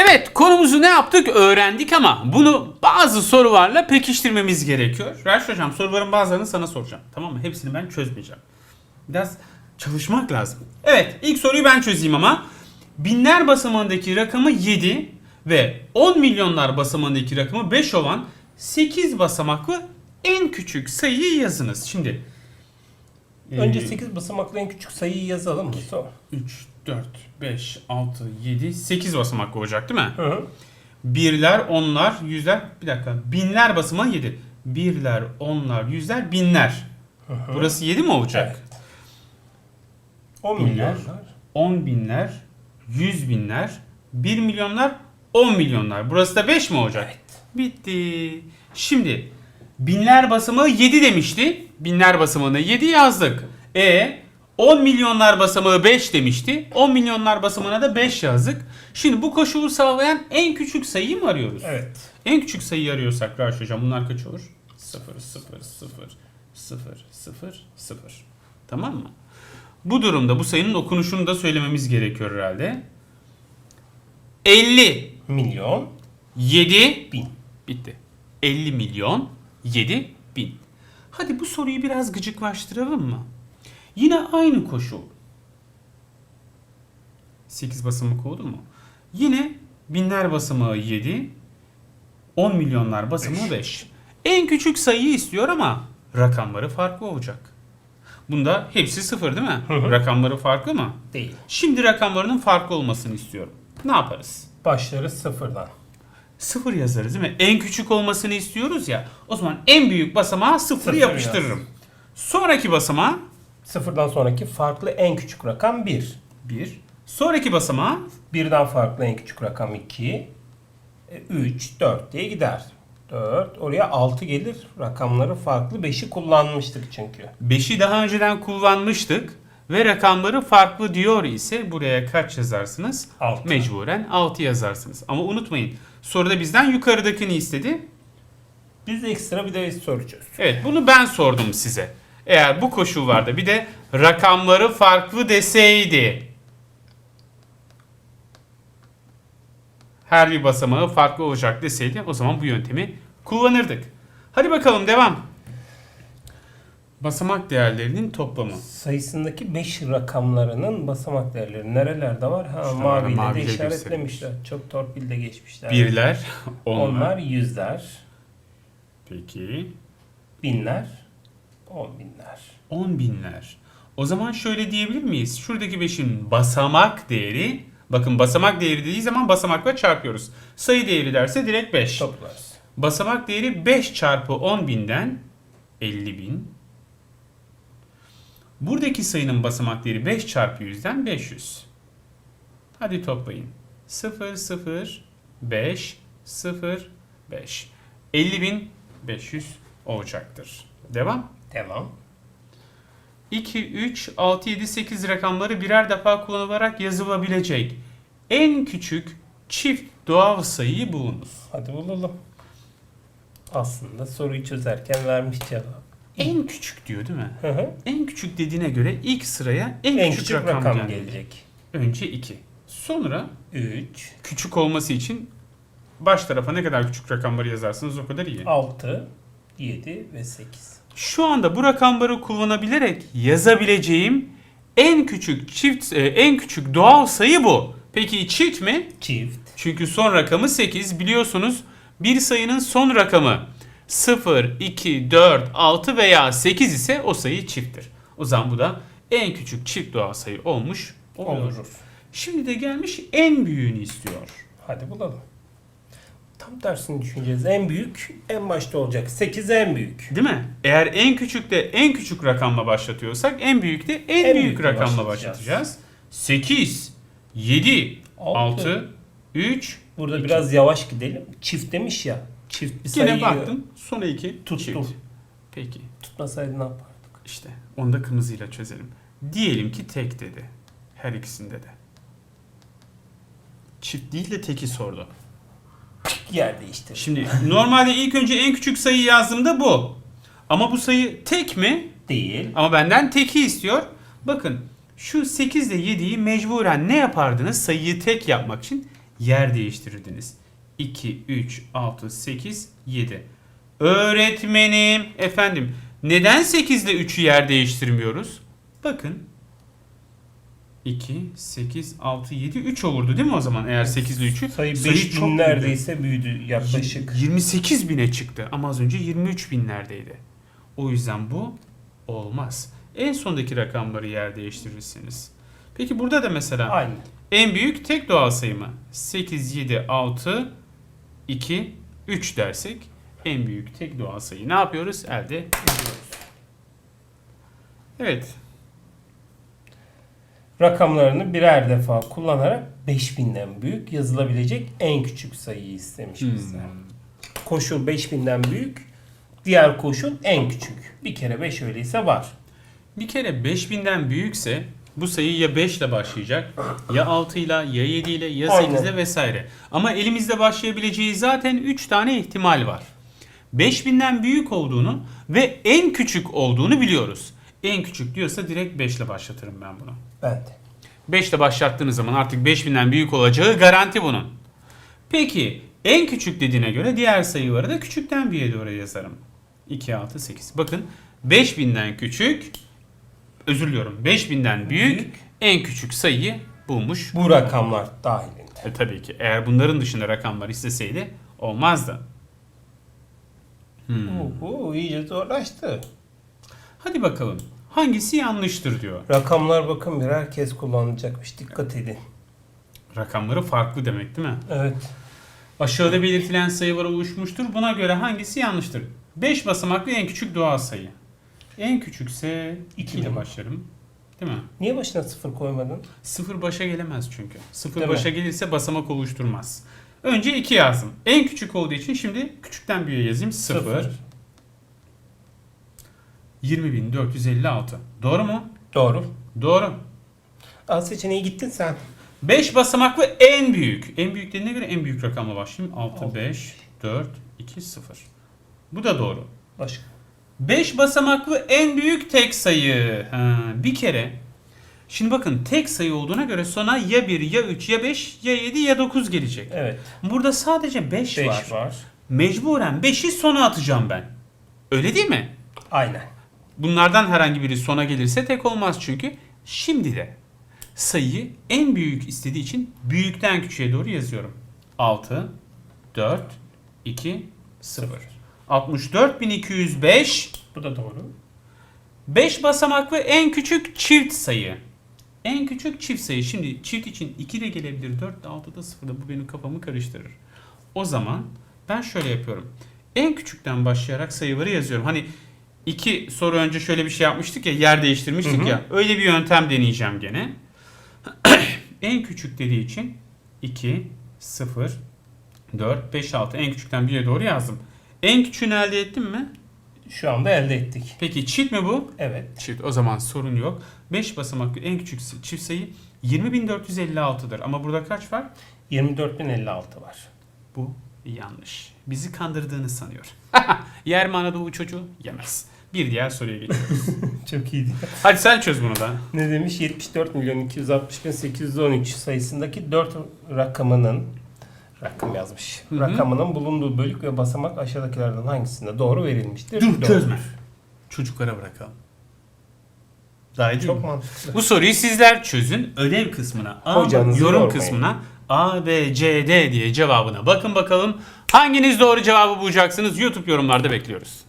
Evet konumuzu ne yaptık öğrendik ama bunu bazı sorularla pekiştirmemiz gerekiyor. Raş hocam soruların bazılarını sana soracağım. Tamam mı? Hepsini ben çözmeyeceğim. Biraz çalışmak lazım. Evet ilk soruyu ben çözeyim ama. Binler basamağındaki rakamı 7 ve 10 milyonlar basamağındaki rakamı 5 olan 8 basamaklı en küçük sayıyı yazınız. Şimdi Önce Ee, 8 basamaklı en küçük sayıyı yazalım? Sonra. 3, 4, 5, 6, 7, 8 basamaklı olacak değil mi? Hı hı. Birler, onlar, yüzler, bir dakika. Binler basamağı 7. Birler, onlar, yüzler, binler. Burası 7 mi olacak? Evet. 10 Binler. milyonlar. 10 binler, 100 binler, 1 milyonlar, 10 milyonlar. Burası da 5 mi olacak? Evet. Bitti. Şimdi binler basamağı 7 demişti. Binler basamağına 7 yazdık. E 10 milyonlar basamağı 5 demişti. 10 milyonlar basamağına da 5 yazdık. Şimdi bu koşulu sağlayan en küçük sayıyı mı arıyoruz? Evet. En küçük sayıyı arıyorsak Raş hocam bunlar kaç olur? 0, 0, 0, 0, 0, 0. Tamam mı? Bu durumda bu sayının okunuşunu da söylememiz gerekiyor herhalde. 50, Milyon. 7, Bin. bitti. 50 milyon, 7 bin. Hadi bu soruyu biraz gıcıklaştıralım mı? Yine aynı koşul. 8 basamak oldu mu? Yine binler basamağı 7, 10 milyonlar basamağı 5. En küçük sayıyı istiyor ama rakamları farklı olacak. Bunda hepsi sıfır değil mi? Hı hı. Rakamları farklı mı? Değil. Şimdi rakamlarının farklı olmasını istiyorum. Ne yaparız? Başları sıfırdan. Sıfır yazarız değil mi? En küçük olmasını istiyoruz ya. O zaman en büyük basamağa sıfırı Sıfır yapıştırırım. Sonraki basamağa Sıfırdan sonraki farklı en küçük rakam 1. 1. Sonraki basamağa Birden farklı en küçük rakam 2. 3, 4 diye gider. 4. Oraya 6 gelir. Rakamları farklı. 5'i kullanmıştık çünkü. 5'i daha önceden kullanmıştık. Ve rakamları farklı diyor ise buraya kaç yazarsınız? Altı. Mecburen 6 yazarsınız. Ama unutmayın soruda bizden yukarıdakini istedi. Biz ekstra bir de soru çözdük. Evet bunu ben sordum size. Eğer bu koşul vardı bir de rakamları farklı deseydi. Her bir basamağı farklı olacak deseydi o zaman bu yöntemi kullanırdık. Hadi bakalım devam. Basamak değerlerinin toplamı. Sayısındaki 5 rakamlarının basamak değerleri nerelerde var? Ha, İşte maviyle maviyle de işaretlemişler. Çok torpilde geçmişler. Birler, onlar. Onlar yüzler, Peki. binler, on binler. On binler. O zaman şöyle diyebilir miyiz? Şuradaki 5'in basamak değeri, bakın basamak değeri dediği zaman basamakla çarpıyoruz. Sayı değeri derse direkt 5. Toplarız. Basamak değeri 5 çarpı 10 binden 50 bin. Buradaki sayının basamak değeri 5 çarpı 100'den 500. Hadi toplayın. 0, 0, 5, 0, 5. 50 bin 500 olacaktır. Devam. Devam. 2, 3, 6, 7, 8 rakamları birer defa kullanılarak yazılabilecek en küçük çift doğal sayıyı bulunuz. Hadi bulalım. Aslında soruyu çözerken vermiş cevap. En küçük diyor değil mi? Hı hı. En küçük dediğine göre ilk sıraya en, en küçük, küçük rakam, rakam gelecek. Önce 2. Sonra 3, küçük olması için baş tarafa ne kadar küçük rakamları yazarsanız o kadar iyi. 6, 7 ve 8. Şu anda bu rakamları kullanabilerek yazabileceğim en küçük çift e, en küçük doğal sayı bu. Peki çift mi? Çift. Çünkü son rakamı 8 biliyorsunuz. Bir sayının son rakamı 0, 2, 4, 6 veya 8 ise o sayı çifttir. O zaman bu da en küçük çift doğal sayı olmuş oluyor. Olur. Şimdi de gelmiş en büyüğünü istiyor. Hadi bulalım. Tam tersini düşüneceğiz. En büyük en başta olacak. 8 en büyük. Değil mi? Eğer en küçükte en küçük rakamla başlatıyorsak en büyükte en, En büyük büyükle rakamla başlatacağız. başlatacağız. 8, 7, Altı. 6, 3, Burada biraz yavaş gidelim. Çift demiş ya. Çift bir Yine sayıyı baktım. Son iki Tuttum. çift. Peki. tutmasaydı ne yapardık? İşte onu da kırmızıyla çözelim. Diyelim ki tek dedi. Her ikisinde de. Çift değil de teki sordu. Yer değiştir. Şimdi normalde ilk önce en küçük sayı yazdığımda bu. Ama bu sayı tek mi? Değil. Ama benden teki istiyor. Bakın şu 8 ile 7'yi mecburen ne yapardınız sayıyı tek yapmak için? yer değiştirirdiniz. 2, 3, 6, 8, 7. Öğretmenim, efendim neden 8 ile 3'ü yer değiştirmiyoruz? Bakın 2, 8, 6, 7, 3 olurdu değil mi o zaman eğer 8 ile 3'ü? Sayı Sayı 5 çok bin neredeyse büyüdü yaklaşık. 28 bine çıktı ama az önce 23 binlerdeydi. O yüzden bu olmaz. En sondaki rakamları yer değiştirirsiniz. Peki burada da mesela Aynı. en büyük tek doğal sayı mı? 8, 7, 6, 2, 3 dersek en büyük tek doğal sayı ne yapıyoruz? Elde ediyoruz. Evet. Rakamlarını birer defa kullanarak 5000'den büyük yazılabilecek en küçük sayıyı istemiş Hmm. bizden. Koşul 5000'den büyük, diğer koşul en küçük. Bir kere 5 öyleyse var. Bir kere 5000'den büyükse bu sayı ya 5 ile başlayacak, ya 6 ile, ya 7 ile, ya 8 ile vesaire. Ama elimizde başlayabileceği zaten 3 tane ihtimal var. 5000'den büyük olduğunu ve en küçük olduğunu biliyoruz. En küçük diyorsa direkt 5 ile başlatırım ben bunu. Ben de. 5 ile başlattığınız zaman artık 5000'den büyük olacağı garanti bunun. Peki en küçük dediğine göre diğer sayıları da küçükten büyüğe doğru yazarım. 2, 6, 8. Bakın 5000'den küçük, özür diliyorum 5000'den büyük, Büyük. en küçük sayıyı bulmuş. Bu rakamlar dahilinde. E, tabii ki eğer bunların dışında rakamlar isteseydi olmazdı. Hmm. Bu, bu iyice zorlaştı. Hadi bakalım hangisi yanlıştır diyor. Rakamlar bakın birer kez kullanılacakmış. Dikkat edin. Rakamları farklı demek değil mi? Evet. Aşağıda belirtilen sayılar oluşmuştur. Buna göre hangisi yanlıştır? 5 basamaklı en küçük doğal sayı. En küçükse 2 İki ile başlarım. Değil mi? Niye başına sıfır koymadın? Sıfır başa gelemez çünkü. Sıfır Değil mi? başa gelirse basamak oluşturmaz. Önce 2 yazdım. En küçük olduğu için şimdi küçükten büyüğe yazayım. 0. 20.456. Doğru mu? Doğru. Doğru. A seçeneği gittin sen. 5 basamaklı en büyük. En büyük dediğine göre en büyük rakamla başlayayım. 6, Altı. 5, 4, 2, 0. Bu da doğru. Başka. 5 basamaklı en büyük tek sayı. Ha, bir kere. Şimdi bakın tek sayı olduğuna göre sona ya 1 ya 3 ya 5 ya 7 ya 9 gelecek. Evet. Burada sadece 5 5 var. var. Mecburen 5'i sona atacağım ben. Öyle değil mi? Aynen. Bunlardan herhangi biri sona gelirse tek olmaz çünkü. Şimdi de sayıyı en büyük istediği için büyükten küçüğe doğru yazıyorum. 6, 4, 2, 0. 64.205 Bu da doğru. 5 basamaklı en küçük çift sayı. En küçük çift sayı. Şimdi çift için 2 de gelebilir, 4 de 6 da 0 da bu benim kafamı karıştırır. O zaman ben şöyle yapıyorum. En küçükten başlayarak sayıları yazıyorum. Hani iki soru önce şöyle bir şey yapmıştık ya, yer değiştirmiştik Hı hı. ya. Öyle bir yöntem deneyeceğim gene. en küçük dediği için 2, 0, 4, 5, 6 en küçükten 1'e doğru yazdım. En küçüğünü elde ettim mi? Şu anda elde ettik. Peki çift mi bu? Evet. Çift. O zaman sorun yok. 5 basamaklı en küçük çift sayı 20.456'dır. Ama burada kaç var? 24.056 var. Bu yanlış. Bizi kandırdığını sanıyor. Yer mi Anadolu çocuğu? Yemez. Bir diğer soruya geçiyoruz. Çok iyiydi. Hadi sen çöz bunu da. Ne demiş? 74 milyon 260 bin 813 sayısındaki 4 rakamının rakam yazmış. Hı hı. Rakamının bulunduğu bölük ve basamak aşağıdakilerden hangisinde doğru verilmiştir? Dur çözme. Çocuklara bırakalım. Daha iyi Çok mantıklı. Bu soruyu sizler çözün. Ödev kısmına, A, Hocanızı yorum yormayın. kısmına A, B, C, D diye cevabına bakın bakalım. Hanginiz doğru cevabı bulacaksınız? YouTube yorumlarda bekliyoruz.